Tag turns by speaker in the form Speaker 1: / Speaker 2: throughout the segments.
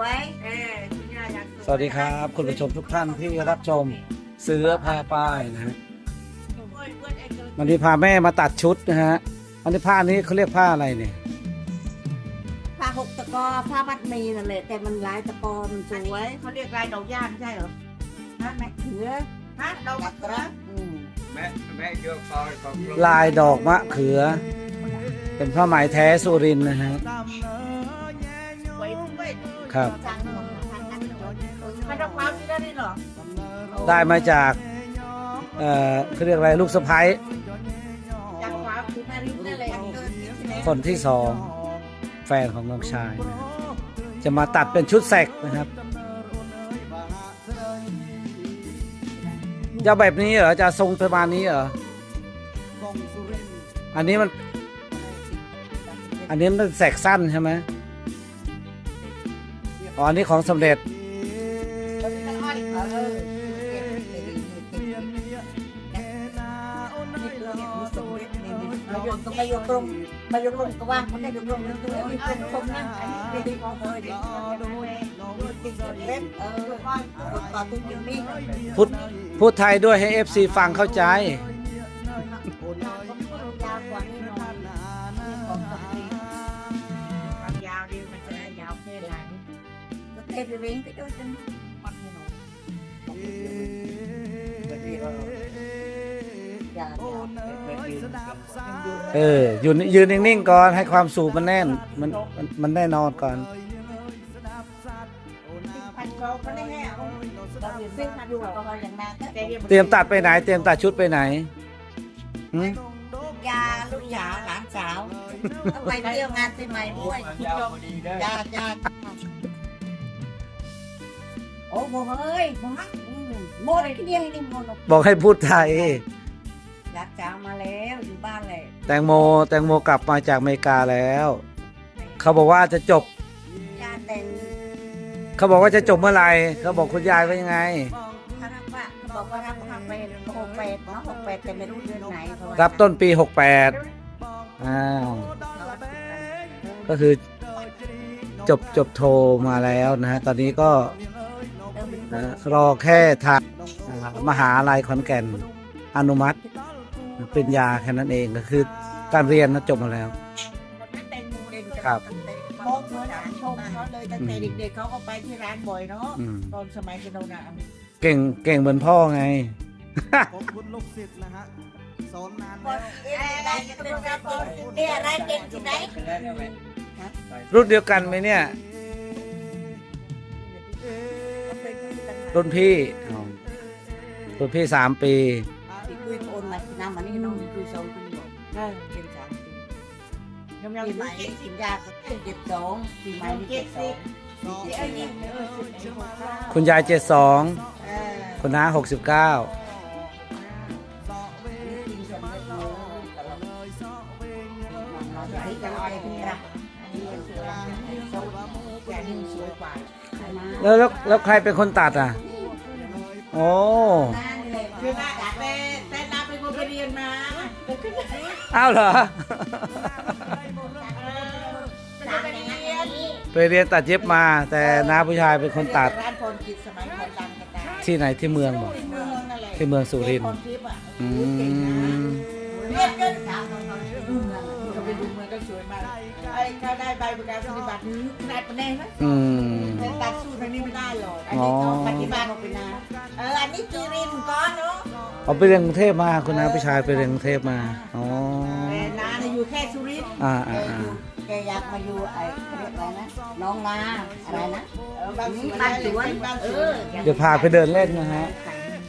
Speaker 1: วย
Speaker 2: เออคุณย่าอยาก
Speaker 3: สวัสดีครับคุณผู้ชมทุกท่านที่รับชมเสือพาป้ายนะฮะ
Speaker 2: เพื่อนเพื่อนเองก็
Speaker 3: วันนี้พาแม่มาตัดชุดนะฮะอันนี้ผ้านี้เขาเรียกผ้าอะไรเนี่ย
Speaker 1: ผ้าหกตะกอผ้ามัดหมีนั่นแหละแต่มันลายตะกอมันส
Speaker 2: อันนี้
Speaker 1: วย
Speaker 2: เขาเรียกลายดอกย่างใช่เหรอ
Speaker 1: ผ้าแม่เขือ
Speaker 2: ฮะดอก
Speaker 1: จั
Speaker 2: มะ
Speaker 1: ก
Speaker 2: เขือ
Speaker 1: ระอืม
Speaker 4: แม่แม่เยอะคอยของ
Speaker 3: ลายดอกมะเขือ เป็นผ้าไหมแท้สุรินทร์นะฮะ
Speaker 2: สวยด้วย
Speaker 3: ครับ
Speaker 1: ทางของทางนั้นเนอะ
Speaker 2: มันดอกมะที่ได้ด้วยเหรอ
Speaker 3: ได้มาจาก เอ่อเขาเรียกอะไรลูกสะพ้าย
Speaker 2: จากฟ้าคือนารินนั่นแหละเกินที่ไหน
Speaker 3: คนที่สองแฟนของน้องชายนะฮะจะมาตัดเป็นชุดแสกนะครับ จะเอาแบบนี้เหรอจะทรงประมาณนี้เหรออันนี้มัน อันนี้มันแสกสั้นใช่ไหม อ๋ออันนี้ของสำเร็จ
Speaker 1: เออมายกก็มายกลงมายกลงก็ว่างมันได้ยกลงนั่นตัวนี้เป็นคมนั่งอันนี้เป็นของเธอเด็กเล็บเออต่อตุ้งยังนี่
Speaker 3: พูดพูดไทยด้วยให้ FC ฟังเข้าใจ
Speaker 1: ก็เทไปเว้งไปด้วยจังมันไม่หน่อยอย่า
Speaker 3: เอออยู่ยืนนิ่งๆก่อนให้ความสูบมันแน่นมันมันมันแน่นอนก่อน
Speaker 2: พันเขาก็ได้แค่เอา
Speaker 1: เราเส้นมาดูก็มาอย่างนั้น
Speaker 2: แต่เรียน
Speaker 3: เตรียมตัดไปไหน เตรียมตัดชุดไปไหนหึ
Speaker 1: ยาลูกสาวหลานสาวต้องไปเที่ยวงานปีใหม่ด้วย
Speaker 4: ยาวพอดีได้
Speaker 1: ยาญา โอ้โหเอ้ยโมฮักโมอะไรที่นี่ให้นี่โม
Speaker 3: บอกให้พูดไทย
Speaker 1: หลานสาวมาแล้วอยู่บ้านเลย
Speaker 3: แตงโม แตงโมกลับมาจากอเมริกาแล้ว เขาบอกว่าจะจบ
Speaker 1: ยาแต่ง
Speaker 3: เขาบอกว่าจะจบเมื่อไหร่เขาบอกคุณยายว่ายังไง
Speaker 1: เขารับว่าเขาบอกว่ารับทำไปหกแปดเนาะหกแปดแต่ไม่รู้เดือนไหนเขาว่า
Speaker 3: รับต้นปี 68อ้าวก็คือจบจบโทรมาแล้วนะฮะตอนนี้ก็ เอ่อรอแค่ทางอ่ามหาลัยขอนแก่นอนุมัติปริญญาแค่นั้นเองก็คือการเรียนนะจบมาแล้ว
Speaker 2: แตงโมเอง
Speaker 3: ครับ
Speaker 2: มองเหมือนอ่านชมเขาเลยตั้งแต่เด็กๆเขาก็ไปที่ร้านบ่อยเนาะ
Speaker 3: อืม
Speaker 2: ตอนสมัยเป็นเราหนาม
Speaker 3: เก่งเก่งเหมือนพ่อไง
Speaker 5: ขอบคุณลูกศิษย์นะฮะสอนนาน
Speaker 1: ค
Speaker 5: แล้ว
Speaker 1: นอะไรจะเป็นรับเนี่ยอะไรเก่งที่ไหน
Speaker 3: รุ่นเดียวกันไหมเนี่ย เป็นผู้ตั้งนาน
Speaker 1: รุ่นพี่อ๋อรุ่นพี่สามปี ពីគួយប្អូនមកឆ្នាំអានេះក្នុងគួយសូមខ្ញុំមកណា
Speaker 2: ជាចាស់ខ្ញុំ
Speaker 1: យ៉ាងពីម៉ែនេះជាចាស់ទៅទៀតដងពីម៉ែនេះទៀតដងពីអីនេះខ្ញុំ
Speaker 2: ខ្ញុំមកខ្លាំង
Speaker 3: คุณยายเจ็ดสอง
Speaker 1: អឺ
Speaker 3: คุณน้าหกสิบเก้า
Speaker 2: 69
Speaker 3: แล้วแล้วแล้วใครเป็นคนตัดอะ โอ้
Speaker 2: คือนะแต่แต่นาเป็นคนไปเรียนมา
Speaker 3: อ้าวเหรอ
Speaker 2: เออเป็นคนไปเรียน
Speaker 3: ไปเรียนตัดเย็บมา แต่น้าผู้ชายเป็นคนตัด
Speaker 2: ร้านพรกิจสมัยคนดังกันตา
Speaker 3: ที่ไหนที่เมืองบอก
Speaker 2: ที่เมืองนั่นแหละ
Speaker 3: ที่เมืองสุรินท
Speaker 2: ค
Speaker 3: ร์
Speaker 2: นทิพย์อะ
Speaker 3: อื
Speaker 2: เก่งนะ
Speaker 3: ม
Speaker 2: เรียนจนสามคนดูเมืองก็ไป ดูเมืองก็สวยมากไอ้เขาได้ใบประกาศนียบัตรขนาดประเด็นนะ
Speaker 3: อืม
Speaker 2: แต่ตัดสู้ทางนี้ไม่ได้หรอกอันนี้ต้องปฏิบัติออกไปนะเอออันนี้จีรินก้อนเนาะ
Speaker 3: เอาไปเรียนกรุงเทพมาคุณน้าผู้ชายไปเรียนกรุงเทพมาอ๋อ
Speaker 2: แต่นาเนี่ยอยู่แค่สุรินทร์
Speaker 3: อ่า
Speaker 1: แก
Speaker 3: อ่า
Speaker 1: อ
Speaker 3: อ่า
Speaker 1: ยู่แกอยากมาอยู่ไอ้เรียกอะไรนะน้องนาอะไรนะ
Speaker 2: เออบ้านสวน
Speaker 1: บ้านสวน
Speaker 2: บ้านส
Speaker 1: เอ
Speaker 2: ว
Speaker 1: อน
Speaker 3: เดี๋ยวพาไปเดินเล่นนะฮะ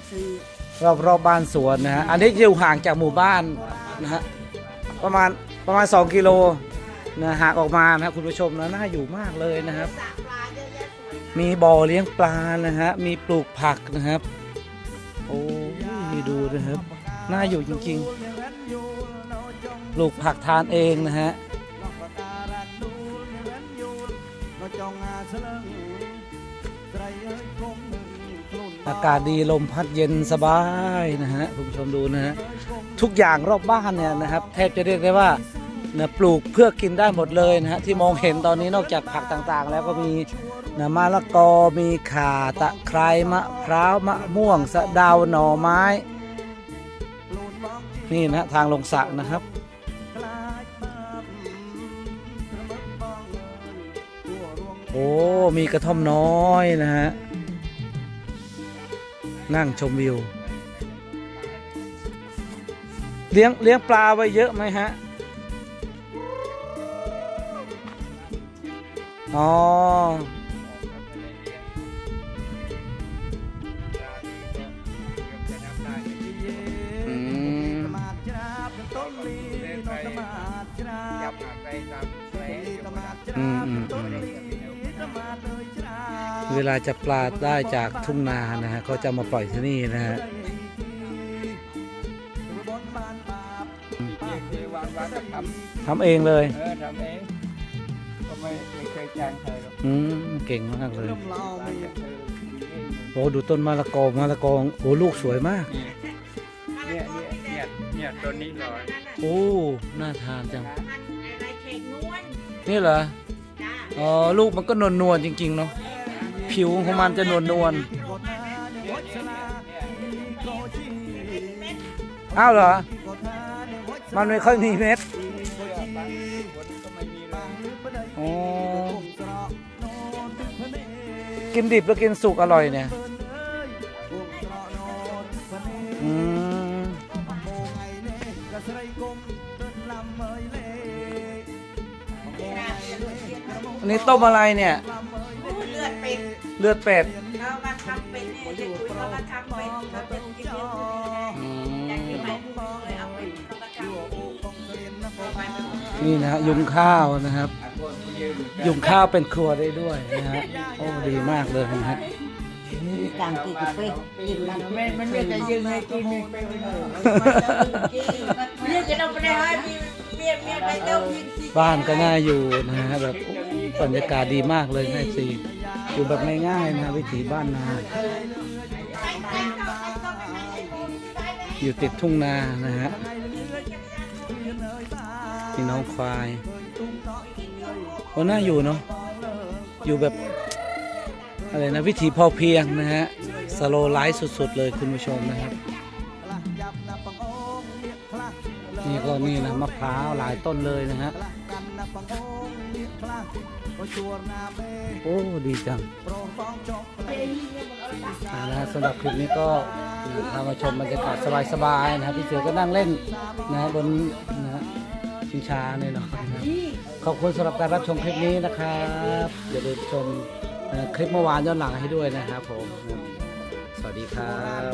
Speaker 1: ซื้อ
Speaker 3: รอบรอบบ้านสวนนะฮะอันนี้อยู่ห่างจากหมู่บ้านนะฮะประมาณ ประมาณ 2 กิโลนะหางออกมานะครับคุณผู้ชมนะน่าอยู่มากเลยนะครับ
Speaker 2: สระปลาเยอะแยะสวย
Speaker 3: มีบ่อเลี้ยงปลานะฮะมีปลูกผักนะครับ โอ้ยดูนะครับ น่าอยู่จริงๆ ปลูกผักทานเองนะฮะ
Speaker 5: จองอาเสลิงไตรเอ้ยคง
Speaker 3: อากาศดีลมพัดเย็นสบายนะฮะคุณผู้ชมดูนะฮะทุกอย่างรอบบ้านเนี่ยนะครับแทบจะเรียกได้ว่านะปลูกเพื่อกินได้หมดเลยนะฮะที่มองเห็นตอนนี้นอกจากผักต่างๆ แล้วก็มีนะมะละกอมีข่าตะไคร้มะพร้าวมะม่วงสะดาหน่อไม้ นี่นะทางลงสระนะครับโอ้มีกระท่อมน้อยนะฮะ นั่งชมวิว เลี้ยงเลี้ยงปลาไว้เยอะไหมฮะ อ๋อ อืม
Speaker 4: อื
Speaker 3: มอืม เวลาจะปลาได้จากทุ่งนานะฮะก็จะมาปล่อยที่นี่นะฮะ
Speaker 4: นี่คือวันวันจะท
Speaker 3: ทำเองเลยำ
Speaker 4: เออทำเองก็ไม่ไม่เคยจ้างใครหรอก
Speaker 3: อืมเก่งมากเลย
Speaker 4: ตายจากเธอดีเอง
Speaker 3: โอ้ดูต้นมะละกอมะละกอโอ้ลูกสวยมาก
Speaker 4: เนี่ยเนี่ยเนี่ยเนี่ยตัวนี้เลย
Speaker 3: โอ้น่าทานจัง
Speaker 1: มันอะไรเค้กนวล
Speaker 3: นี่เหรอ
Speaker 1: จ้า
Speaker 3: อ๋อลูกมันก็นวลนวลๆจริงๆเนาะ ผิวของมันจะนวลนวลอ้าวเหรอ มันไม่ค่อยมีเม็ด
Speaker 4: เพื่อบางคนก็ไม่มีเลย
Speaker 3: อ๋อกินดิบแล้วกินสุกอร่อยเนี่ยอืมอันนี้ต้มอะไรเนี่ย
Speaker 1: เป็ด
Speaker 3: เลือดเป็ด
Speaker 1: เรามาทำเป็นเนี่ยจะคุยเรามาทำเป็นเราจะกินเยอะ
Speaker 3: อื
Speaker 1: อยากกิน
Speaker 3: ม
Speaker 1: ไหมเลยเอาเป็นเรามาทำ
Speaker 3: นี่นะฮะยุงข้าวนะครับ
Speaker 4: อะคนที่ยืนอยู่
Speaker 3: ยุงข้าวเป็นครัวได้ด้วยนะฮะโอ้ดีมากเลยนะฮะ
Speaker 1: ต่างกินกับเป็ดกินมัน
Speaker 2: ไม่มันไม่จะยืนให้กินมีไปเลย
Speaker 1: เรียกกันเราไปได้ให้มีเมียเมียไปเต้ายิงสิ
Speaker 3: บ้านก็น่าอยู่นะฮะแบบบรรยากาศดีมากเลยนะสิ อยู่แบบง่ายๆนะวิถีบ้านนา อยู่ติดทุ่งนานะฮะพี่น้องควายโอ้น่าอยู่เนาะอยู่แบบอะไรนะวิถีพอเพียงนะฮะสโลไลฟ์สุดๆเลยคุณผู้ชมนะครับนี่ก็นี่นะมะพร้าวหลายต้นเลยนะฮะ โอ้ดีจังนะฮะสำหรับคลิปนี้ก็พามาชมบรรยากาศสบายๆนะครับพี่เสือก็นั่งเล่นนะฮะบนนะฮะชิงช้าเนี่ยเนาะนะครับขอบคุณสำหรับการรับชมคลิปนี้นะครับอย่าลืมชมเอ่อคลิปเมื่อวานย้อนหลังให้ด้วยนะครับผม สวัสดีครับ